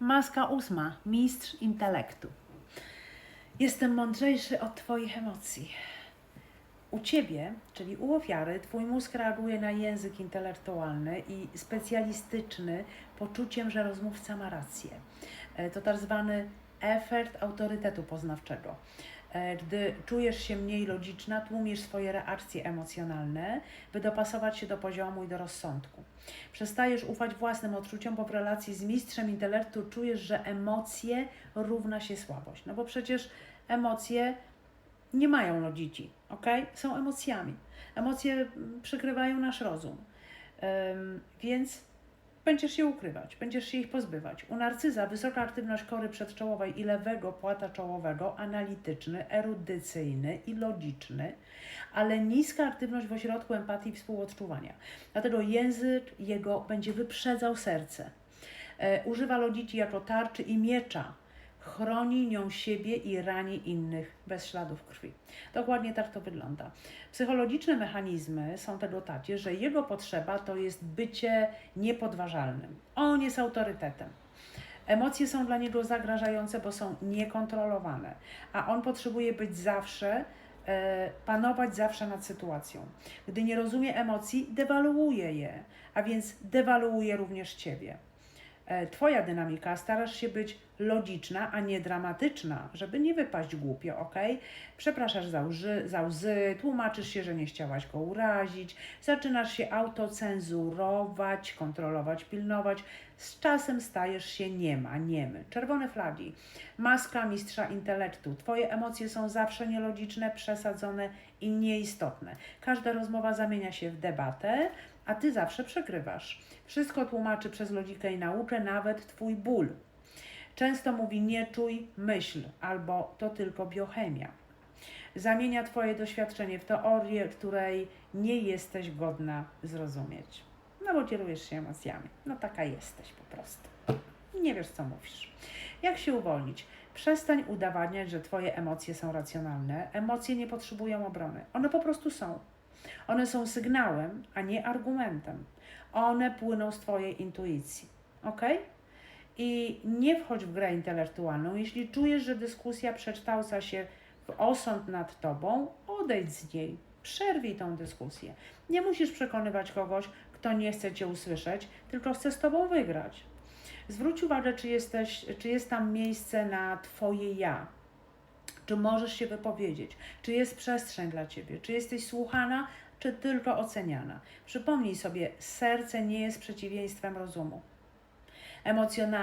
Maska ósma. Mistrz intelektu. Jestem mądrzejszy od Twoich emocji. U Ciebie, czyli u ofiary, Twój mózg reaguje na język intelektualny i specjalistyczny poczuciem, że rozmówca ma rację. E, To tak zwany efekt autorytetu poznawczego. E, Gdy czujesz się mniej logiczna, tłumisz swoje reakcje emocjonalne, by dopasować się do poziomu i do rozsądku. Przestajesz ufać własnym odczuciom, bo w relacji z mistrzem intelektu czujesz, że emocje równa się słabość. No bo przecież emocje nie mają logiki, ok? Są emocjami. Emocje przykrywają nasz rozum. Ym, więc będziesz się ukrywać, będziesz się ich pozbywać. U narcyza wysoka aktywność kory przedczołowej i lewego płata czołowego, analityczny, erudycyjny i logiczny, ale niska aktywność w ośrodku empatii i współodczuwania. Dlatego język jego będzie wyprzedzał serce. E, używa logiki jako tarczy i miecza. Chroni nią siebie i rani innych bez śladów krwi. Dokładnie tak to wygląda. Psychologiczne mechanizmy są tego takie, że jego potrzeba to jest bycie niepodważalnym. On jest autorytetem. Emocje są dla niego zagrażające, bo są niekontrolowane, a on potrzebuje być zawsze, e, panować zawsze nad sytuacją. Gdy nie rozumie emocji, dewaluuje je, a więc dewaluuje również ciebie. E, Twoja dynamika, starasz się być logiczna, a nie dramatyczna, żeby nie wypaść głupio, ok? Przepraszasz za łzy, za łzy, tłumaczysz się, że nie chciałaś go urazić, zaczynasz się autocenzurować, kontrolować, pilnować. Z czasem stajesz się niema, niemy. Czerwone flagi. Maska mistrza intelektu. Twoje emocje są zawsze nielogiczne, przesadzone i nieistotne. Każda rozmowa zamienia się w debatę, a ty zawsze przegrywasz. Wszystko tłumaczy przez logikę i naukę, nawet twój ból. Często mówi nie czuj, myśl, albo to tylko biochemia. Zamienia Twoje doświadczenie w teorię, której nie jesteś godna zrozumieć. No bo kierujesz się emocjami. No taka jesteś po prostu. Nie wiesz, co mówisz. Jak się uwolnić? Przestań udowadniać, że Twoje emocje są racjonalne. Emocje nie potrzebują obrony. One po prostu są. One są sygnałem, a nie argumentem. One płyną z Twojej intuicji. Ok? I nie wchodź w grę intelektualną. Jeśli czujesz, że dyskusja przekształca się w osąd nad Tobą, odejdź z niej. Przerwij tą dyskusję. Nie musisz przekonywać kogoś, kto nie chce Cię usłyszeć, tylko chce z Tobą wygrać. Zwróć uwagę, czy, jesteś, czy jest tam miejsce na Twoje ja. Czy możesz się wypowiedzieć? Czy jest przestrzeń dla Ciebie? Czy jesteś słuchana, czy tylko oceniana? Przypomnij sobie, serce nie jest przeciwieństwem rozumu. Emocjonalne